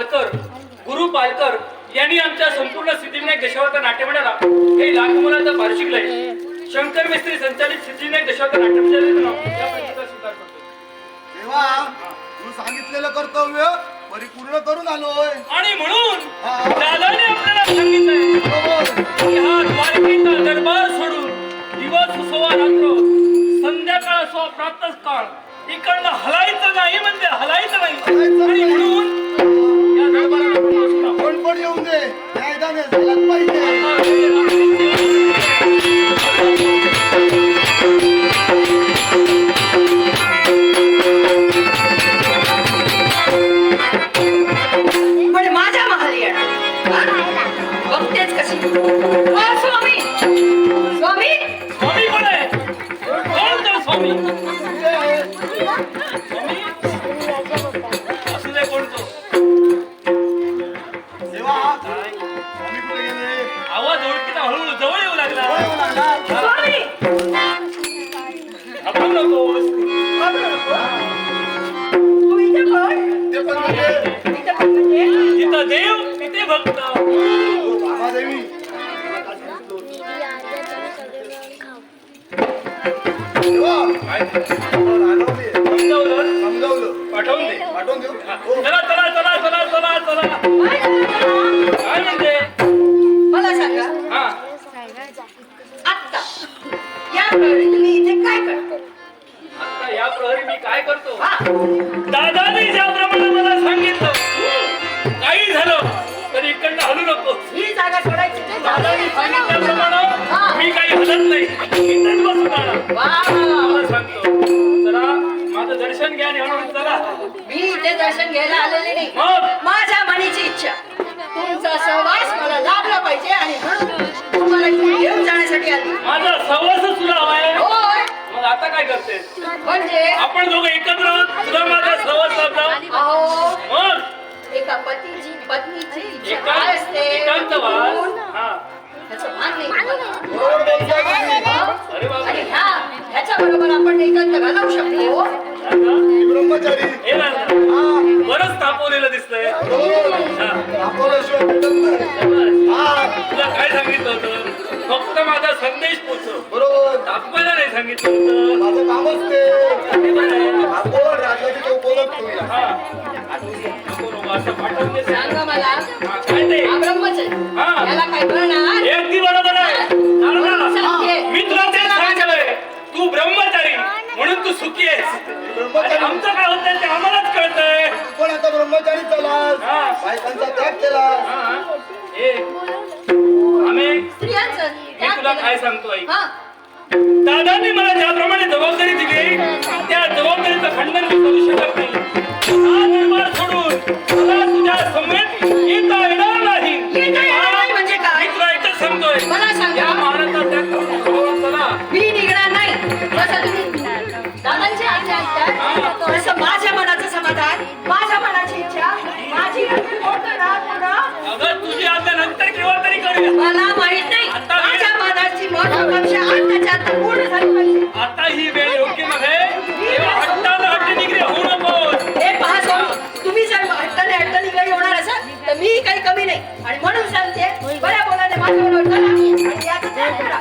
पालकर गुरु पालकर यांनी आमच्या संपूर्ण सिद्धिविनायक दशावतार नाट्यमंडळाला हे लाख मुलांचं वार्षिक लय शंकर मिस्त्री संचालित सिद्धिविनायक दशावतार प्रतीचा स्वीकार करतो तेव्हा तू सांगितलेलं कर्तव्य परिपूर्ण करून आलोय. आणि म्हणून. दादाने आपल्याला सांगितलंय की हा द्वारकेचा दरबार सोडून दिवस असो रात्र संध्याकाळ असो प्रातः काळ इकडनं हलायचं नाही म्हणजे असू दे कोण तो तेव्हा कुठे गेले आवाज ओळखीचा हळूहळू जवळ येऊ लागला कोण येऊ लागला? स्वामी आपण ते पण म्हणजे इथे देव तिथे भक्त महादेवी तेव्हा काय आपण प्रहरी तुम्ही इथे काय करतो? आता या प्रहरी मी काय करतो? दादाने ज्याप्रमाणे मला सांगितलं काही झालं तरी इकडनं हलू नको. ही जागा सोडायची नाही. दादाने सांगितल्याप्रमाणे मी काही हलत नाही. इथेच बसून राहणार वा. मला सांगतो. जरा माझं दर्शन घ्या आणि हळूहळू चला. मी इथे दर्शन घ्यायला आलेले नाही. मग? माझ्या मनीची इच्छा. तुमचा सहवास मला लाभला पाहिजे आणि म्हणून तुम्हाला इथे घेऊन जाण्यासाठी आली. माझा काय करते? म्हणजे? आपण दोघं एकत्र आहोत तुला माझा अहो. मग? एका पतीची पत्नीची इच्छा एकांत काय असते? एकांतवास हा. त्याचं भान नाही. तुम्हाला. बरोबर बोलताय तुम्ही. अरे आणि बापरे ह्या ह्याच्या बरोबर आपण एकांत घालवू शकतो. दादा, मी ब्रह्मचारी दादा बरंच तापवलेलं दिसतंय. बरोबर हा. आपल्याशिवाय भेटत नाही. हा. तुला काय सांगितलं होतं? फक्त माझा संदेश पोचव. बरोबर. तापवायला नाही सांगितलं होतं. माझं कामच ते ते बरं आहे. आपण राजाची चौक बोलत हा. नको, नको, असं पाठवून दे. सांगा मला. हा, काय ते? हा. ब्रह्मचारी हा. याला काय कळणार? अगदी बरोबर आहे. दादा, सांगते. मी तुला तेच सांगितलंय तू ब्रह्मचारी. म्हणून तू सुखी आहेस. आणि ब्रह्मचारी आमचं काय होतंय ते आम्हालाच कळतंय. पण आता ब्रह्मचारी चला हा. बायकांचा त्याग केला हा. हे. स्त्रियांचं मी तुला काय सांगतो आई हा. दादांनी मला ज्याप्रमाणे जबाबदारी दिली त्या जबाबदारीचं खंडन मी करू शकत नाही. हा सोडून मला तुझ्या समवेत येता येणार नाही. येता येणार नाही म्हणजे काय? मी तुला एकच सांगतोय मला सांगा. या महाराजाचा त्याग करून सोडून चला? मी निघणार नाही. जसं तुम्ही. दादांची आज्ञा ऐकताय तसं माझ्या मनाचं समाधान माझ्या मनाची इच्छा. माझी अगं तुझी आज्ञा नंतर केव्हा तरी करूया. मला मी काही कमी नाही. आणि म्हणून सांगते बऱ्या बोलाने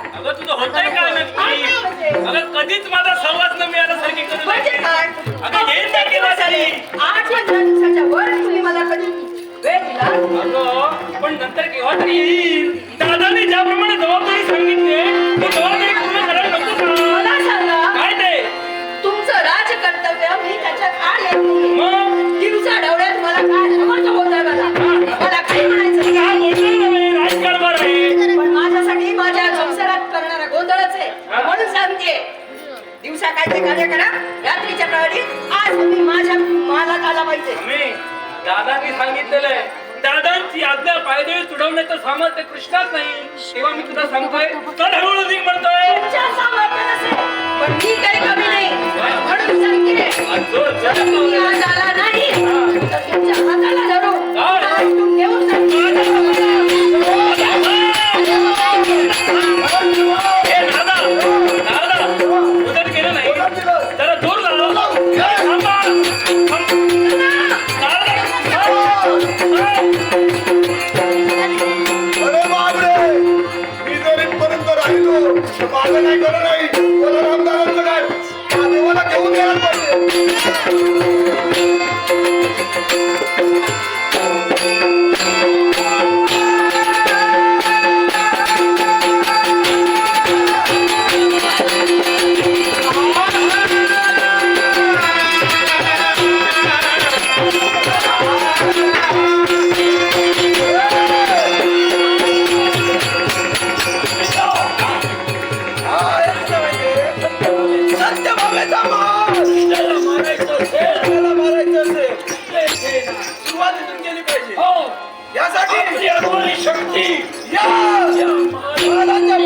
अगं तुझं होतंय काय नक्की अगं कधीच माझा सहवास न मिळाल्यासारखी करू म्हणजे. काय? अगं केव्हा आठ पंधरा दिवसाच्या वर तुम्ही मला कधी वेळ दिला? अगं पण नंतर केव्हा तरी येईल. दादाने ज्याप्रमाणे जबाबदारी सांगितली ती जबाबदारी पूर्ण करायला नको मला सांगा काय ते? तुमचं राज कर्तव्य मी त्याच्यात नाही मग? पाहिजे. दादानी सांगितलेलं आहे. दादांची आज्ञा पायदळी तुडवण्याचं सामर्थ्य कृष्णात नाही. तेव्हा मी तुला सांगतोय निघ म्हणतोय. पण कमी नाही. म्हणून सांगते जो नाही. नाही गेलं आपली अघोरी शक्ती. या! या महाराज महाराजांच्या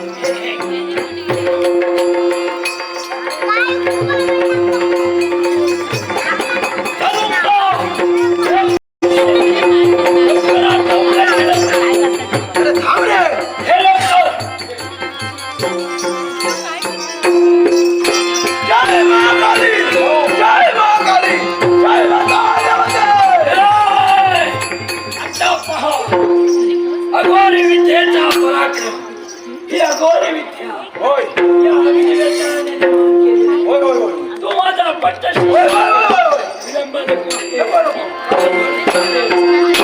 अरे थांब रे जय महाकाली जय महाकाली जय माता अघोरी विद्येचा पराक्रम ही अघोरी विद्या होय या अग्निवेशाने निर्माण केली. होय होय होय तो माझा पट्ट होय होय होय विलंब नको. नको, नको.